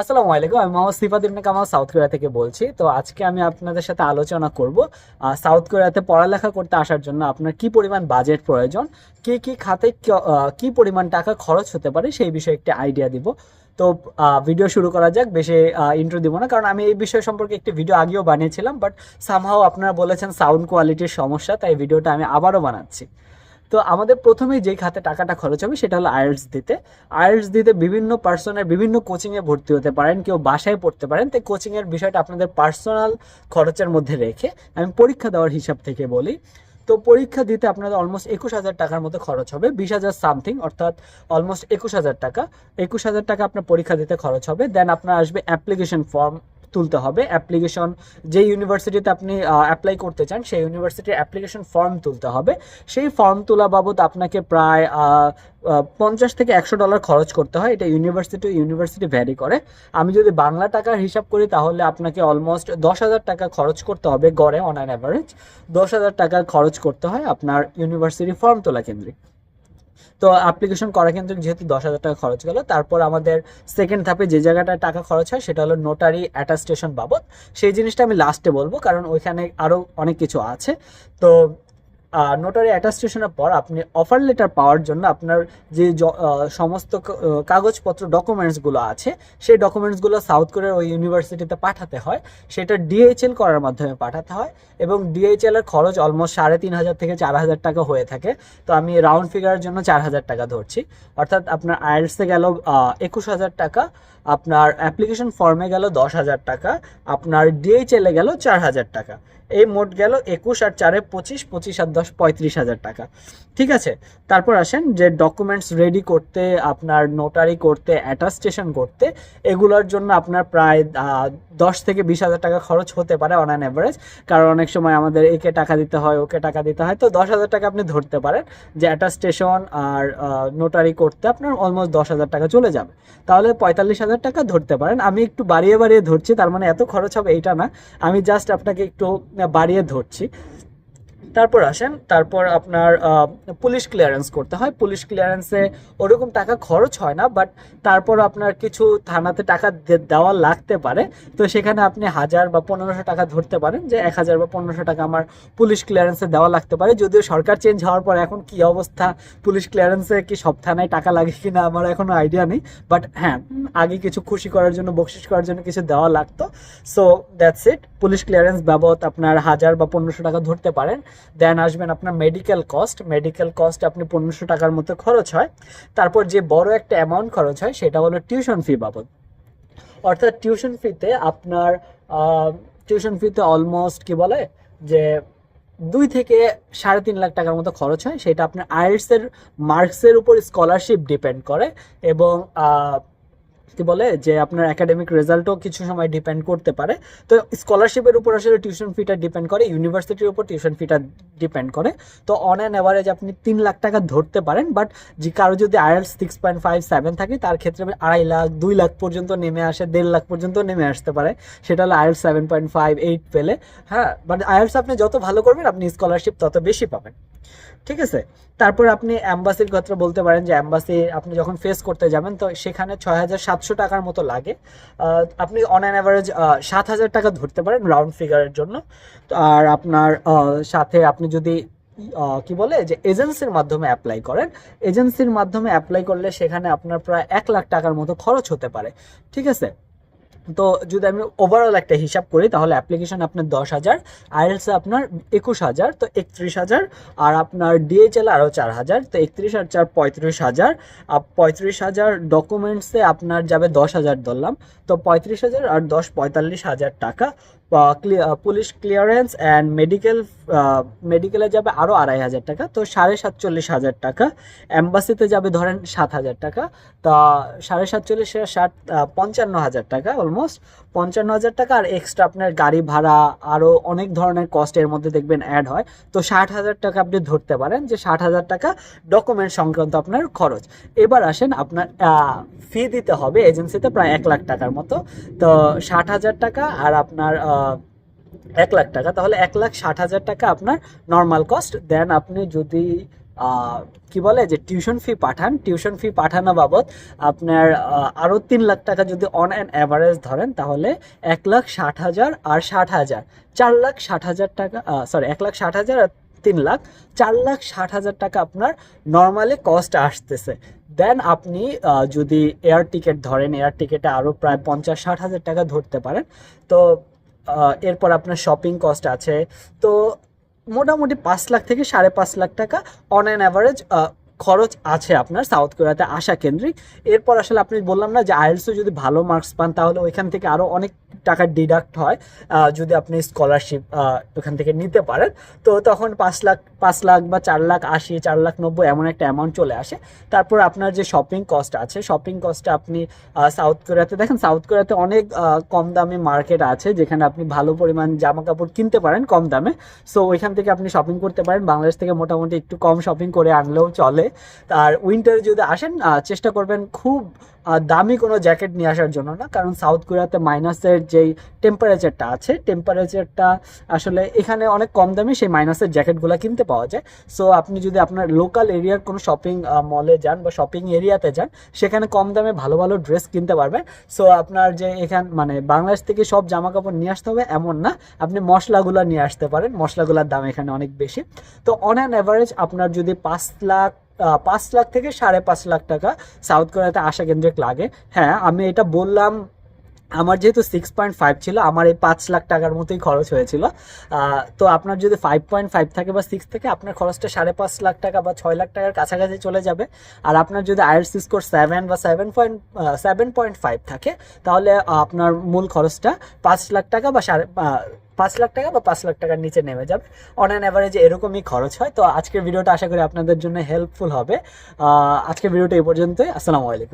আসসালামু আলাইকুম, আমি মোহাম্মদ সিফাত ইবনে কামাল, সাউথ কোরিয়া থেকে বলছি। তো আজকে আমি আপনাদের সাথে আলোচনা করব সাউথ কোরিয়াতে পড়ালেখা করতে আসার জন্য আপনার কি পরিমাণ বাজেট প্রয়োজন, কি কি খাতে কি পরিমাণ টাকা খরচ হতে পারে সেই বিষয়ে একটি আইডিয়া দিব। তো ভিডিও শুরু করা যাক, বেশি ইন্ট্রো দিব না, কারণ আমি এই বিষয় সম্পর্কে একটি ভিডিও আগেও বানিয়েছিলাম, বাট সামহাও আপনারা বলেছেন সাউন্ড কোয়ালিটির সমস্যা, তাই ভিডিওটা আমি আবারও বানাচ্ছি। তো আমাদের প্রথমেই যেই খাতে টাকাটা খরচ হবে সেটা হলো আইএলস দিতে। আইএলস দিতে বিভিন্ন পার্সনের বিভিন্ন কোচিংয়ে ভর্তি হতে পারেন, কেউ বাসায় পড়তে পারেন। তাই কোচিংয়ের বিষয়টা আপনাদের পার্সোনাল খরচের মধ্যে রেখে আমি পরীক্ষা দেওয়ার হিসাব থেকে বলি। তো পরীক্ষা দিতে আপনাদের অলমোস্ট একুশ হাজার টাকার মতো খরচ হবে, বিশ হাজার সামথিং অর্থাৎ অলমোস্ট একুশ হাজার টাকা। একুশ হাজার টাকা আপনার পরীক্ষা দিতে খরচ হবে দেন আপনার আসবে অ্যাপ্লিকেশন ফর্ম তুলতে হবে। অ্যাপ্লিকেশন যে ইউনিভার্সিটিতে আপনি অ্যাপ্লাই করতে চান, সেই ইউনিভার্সিটির অ্যাপ্লিকেশন ফর্ম তুলতে হবে। সেই ফর্ম তোলা বাবদ আপনাকে প্রায় পঞ্চাশ থেকে একশো ডলার খরচ করতে হয়। এটা ইউনিভার্সিটি ইউনিভার্সিটি ভ্যারি করে। আমি যদি বাংলা টাকার হিসাব করি, তাহলে আপনাকে অলমোস্ট দশ হাজার টাকা খরচ করতে হবে গড়ে অন অ্যান অ্যাভারেজ দশ হাজার টাকার খরচ করতে হয় আপনার ইউনিভার্সিটি ফর্ম তোলা কেন্দ্রিক তো অ্যাপ্লিকেশন করা কিন্তু যেহেতু দশ হাজার টাকা খরচ গেল, তারপর আমাদের সেকেন্ড ধাপে যে জায়গাটায় টাকা খরচ হয় সেটা হলো নোটারি অ্যাটাস্টেশন বাবদ। সেই জিনিসটা আমি লাস্টে বলব, কারণ ওইখানে আরও অনেক কিছু আছে। তো নোটারি অ্যাটাস্টেশনের পর আপনি অফার লেটার পাওয়ার জন্য আপনার যে সমস্ত কাগজপত্র ডকুমেন্টসগুলো আছে, সেই ডকুমেন্টসগুলো সাউথ কোরিয়ার ওই ইউনিভার্সিটিতে পাঠাতে হয়। সেটা ডিএইচএল করার মাধ্যমে পাঠাতে হয় এবং ডিএইচএল এর খরচ অলমোস্ট সাড়ে তিন হাজার থেকে চার হাজার টাকা হয়ে থাকে। তো আমি রাউন্ড ফিগারের জন্য চার হাজার টাকা ধরছি। অর্থাৎ আপনার আইএলসে গেল একুশ হাজার টাকা, আপনার অ্যাপ্লিকেশন ফর্মে গেল দশ হাজার টাকা, আপনার ডিএইচএল গেল চার হাজার টাকা। এই মোট গেল একুশ আর চারে পঁচিশ পঁচিশ আর দশ, পঁয়ত্রিশ হাজার টাকা। ঠিক আছে? তারপর আসেন যে ডকুমেন্টস রেডি করতে, আপনার নোটারি করতে অ্যাটাস্টেশন করতে, এগুলোর জন্য আপনার প্রায় দশ থেকে বিশ হাজার টাকা খরচ হতে পারে অন অ্যান অ্যাভারেজ কারণ অনেক সময় আমাদের একে টাকা দিতে হয়, ওকে টাকা দিতে হয়। তো দশ হাজার টাকা আপনি ধরতে পারেন যে অ্যাটাস্টেশন আর নোটারি করতে আপনার অলমোস্ট দশ হাজার টাকা চলে যাবে। তাহলে পঁয়তাল্লিশ হাজার টাকা ধরতে পারেন। আমি একটু বাড়িয়ে বাড়িয়ে ধরছি, তার মানে এত খরচ হবে এইটা না। আমি জাস্ট আপনাকে একটু বাড়িয়ে ধরছি। তারপর আসেন, তারপর আপনার পুলিশ ক্লিয়ারেন্স করতে হয়। পুলিশ ক্লিয়ারেন্সে ওরকম টাকা খরচ হয় না বাট তারপর আপনার কিছু থানাতে টাকা দেওয়া লাগতে পারে। তো সেখানে আপনি হাজার বা পনেরোশো টাকা ধরতে পারেন, যে এক হাজার বা পনেরোশো টাকা আমার পুলিশ ক্লিয়ারেন্সে দেওয়া লাগতে পারে। যদিও সরকার চেঞ্জ হওয়ার পর এখন কি অবস্থা, পুলিশ ক্লিয়ারেন্সে কি সব থানায় টাকা লাগে কিনা আমার এখনও আইডিয়া নেই। বাট হ্যাঁ আগে কিছু খুশি করার জন্য বকশিস করার জন্য কিছু দেওয়া লাগতো। So that's it police clearance বাবদ আপনার হাজার বা পনেরোশো টাকা ধরতে পারেন। দেন আসবেন আপনার মেডিকেল কস্ট মেডিকেল কস্ট আপনি পনেরোশো টাকার মতো খরচ হয়। তারপর যে বড় একটা অ্যামাউন্ট খরচ হয়, সেটা হলো টিউশন ফি বাবদ। অর্থাৎ টিউশন ফিতে আপনার টিউশন ফিতে অলমোস্ট কি বলে? যে দুই থেকে সাড়ে তিন লাখ টাকার মতো খরচ হয়। সেটা আপনার আইএলস এর মার্কসের উপর স্কলারশিপ ডিপেন্ড করে এবং কি বলে, যে আপনার একাডেমিক রেজাল্টও কিছু সময় ডিপেন্ড করতে পারে। তো স্কলারশিপের উপর আসলে টিউশন ফিটা ডিপেন্ড করে ইউনিভার্সিটির উপর টিউশন ফিটা ডিপেন্ড করে। তো অন অ্যান অ্যাভারেজ আপনি তিন লাখ টাকা ধরতে পারেন বাট যে কারও যদি IELTS six point five seven থাকে, তার ক্ষেত্রে আড়াই লাখ, দুই লাখ পর্যন্ত নেমে আসে, দেড় লাখ পর্যন্ত নেমে আসতে পারে। সেটা হলো IELTS seven point five eight পেলে। হ্যাঁ বাট আইএলস আপনি যত ভালো করবেন, আপনি স্কলারশিপ তত বেশি পাবেন। ঠিক আছে? তারপর আপনি অ্যাম্বাসির কথা বলতে পারেন যে অ্যাম্বাসি, আপনি যখন ফেস করতে যাবেন, তো সেখানে ছয় হাজার সাতশো টাকার মতো লাগে। আপনি অন অ্যান অ্যাভারেজ সাত হাজার টাকা ধরতে পারেন রাউন্ড ফিগারের জন্য। আর আপনার সাথে আপনি যদি কি বলে যে এজেন্সির মাধ্যমে অ্যাপ্লাই করেন এজেন্সির মাধ্যমে অ্যাপ্লাই করলে সেখানে আপনার প্রায় এক লাখ টাকার মতো খরচ হতে পারে। ঠিক আছে? তো যদি আমি ওভারঅল একটা হিসাব করি, তাহলে অ্যাপ্লিকেশন আপনার দশ হাজার আইএলসে আপনার একুশ হাজার, তো একত্রিশ হাজার, আর আপনার ডিএইচএল আরও চার হাজার, তো একত্রিশ আর চার পঁয়ত্রিশ হাজার পঁয়ত্রিশ হাজার ডকুমেন্টসে আপনার যাবে দশ হাজার ধরলাম, তো পঁয়ত্রিশ হাজার আর দশ পঁয়তাল্লিশ হাজার টাকা পুলিশ ক্লিয়ারেন্স অ্যান্ড মেডিকেল মেডিকেলে যাবে আরও আড়াই হাজার টাকা, তো সাড়ে সাতচল্লিশ হাজার টাকা। অ্যাম্বাসিতে যাবে ধরেন সাত হাজার টাকা, তা সাড়ে সাতচল্লিশ ষাট পঞ্চান্ন হাজার টাকা অলমোস্ট পঞ্চান্ন হাজার টাকা, আর এক্সট্রা আপনার গাড়ি ভাড়া আরও অনেক ধরনের কস্ট এর মধ্যে দেখবেন অ্যাড হয়, তো ষাট হাজার টাকা আপনি ধরতে পারেন, যে ষাট হাজার টাকা ডকুমেন্ট সংক্রান্ত আপনার খরচ। এবার আসেন আপনার ফি দিতে হবে এজেন্সিতে প্রায় এক লাখ টাকার মতো, তো ষাট হাজার টাকা, আর আপনার এক লাখ টাকা, তাহলে এক লাখ ষাট হাজার টাকা আপনার নর্মাল কস্ট দেন আপনি যদি কি বলে যে টিউশন ফি পাঠান টিউশন ফি পাঠানো বাবদ আপনার আরও তিন লাখ টাকা যদি অন অ্যান অ্যাভারেজ ধরেন, তাহলে এক লাখ ষাট হাজার আর ষাট হাজার। চার লাখ ষাট হাজার টাকা সরি এক লাখ ষাট হাজার আর তিন লাখ, চার লাখ ষাট হাজার টাকা আপনার নর্মালি কস্ট আসতেছে। দেন আপনি যদি এয়ার টিকিট ধরেন এয়ার টিকিটে আরও প্রায় পঞ্চাশ ষাট হাজার টাকা ধরতে পারেন। তো এরপর আপনার শপিং কস্ট আছে। তো মোটামুটি পাঁচ লাখ থেকে সাড়ে পাঁচ লাখ টাকা অন অ্যান অ্যাভারেজ খরচ আছে আপনার সাউথ কোরিয়াতে আসা কেন্দ্রিক। এরপর আসলে আপনি বললাম না যে আইএলসও যদি ভালো মার্কস পান, তাহলে ওইখান থেকে আরও অনেক টাকা ডিডাক্ট হয় যদি আপনি স্কলারশিপ ওখান থেকে নিতে পারেন। তো তখন পাঁচ লাখ পাঁচ লাখ বা চার লাখ আশি, চার লাখ নব্বই এমন একটা অ্যামাউন্ট চলে আসে। তারপর আপনার যে শপিং কস্ট আছে শপিং কস্টটা আপনি সাউথ কোরিয়াতে দেখেন, সাউথ কোরিয়াতে অনেক কম দামি মার্কেট আছে, যেখানে আপনি ভালো পরিমাণ জামা কাপড় কিনতে পারেন কম দামে। সো ওইখান থেকে আপনি শপিং করতে পারেন। বাংলাদেশ থেকে মোটামুটি একটু কম শপিং করে আনলেও চলে। আর উইন্টারে যদি আসেন চেষ্টা করবেন খুব দামি কোনো জ্যাকেট নিয়ে আসার জন্য না, কারণ সাউথ কোরিয়াতে মাইনাসের যেই টেম্পারেচারটা আছে টেম্পারেচারটা আসলে এখানে অনেক কম দামে, সেই মাইনাসের জ্যাকেটগুলো কিনতে পাওয়া যায়। সো আপনি যদি আপনার লোকাল এরিয়ার কোনো শপিং মলে যান বা শপিং এরিয়াতে যান, সেখানে কম দামে ভালো ভালো ড্রেস কিনতে পারবেন। সো আপনার যে এখান মানে বাংলাদেশ থেকে সব জামা কাপড় নিয়ে আসতে হবে এমন না, আপনি মশলাগুলো নিয়ে আসতে পারেন, মশলাগুলোর দাম এখানে অনেক বেশি। তো অন অ্যান অ্যাভারেজ আপনার যদি পাঁচ লাখ পাঁচ লাখ থেকে সাড়ে পাঁচ লাখ টাকা সাউথ কোরিয়াতে আসা কেন্দ্রিক লাগে। হ্যাঁ আমি এটা বললাম, আমার যেহেতু সিক্স পয়েন্ট ফাইভ ছিল, আমার এই পাঁচ লাখ টাকার মতোই খরচ হয়েছিল। তো আপনার যদি ফাইভ পয়েন্ট ফাইভ থাকে বা সিক্স থেকে, আপনার খরচটা সাড়ে পাঁচ লাখ টাকা বা ছয় লাখ টাকার কাছাকাছি চলে যাবে। আর আপনার যদি আইএলস স্কোর সেভেন বা seven point seven point five থাকে, তাহলে আপনার মূল খরচটা পাঁচ লাখ টাকা বা সাড়ে পাঁচ লাখ টাকা বা পাঁচ লাখ টাকার নিচে নেমে যাবে। অন অ্যান অ্যাভারেজে এরকমই খরচ হয়। তো আজকের ভিডিওটা আশা করি আপনাদের জন্য হেল্পফুল হবে। আজকের ভিডিওটা এই পর্যন্তই। আসসালামু আলাইকুম।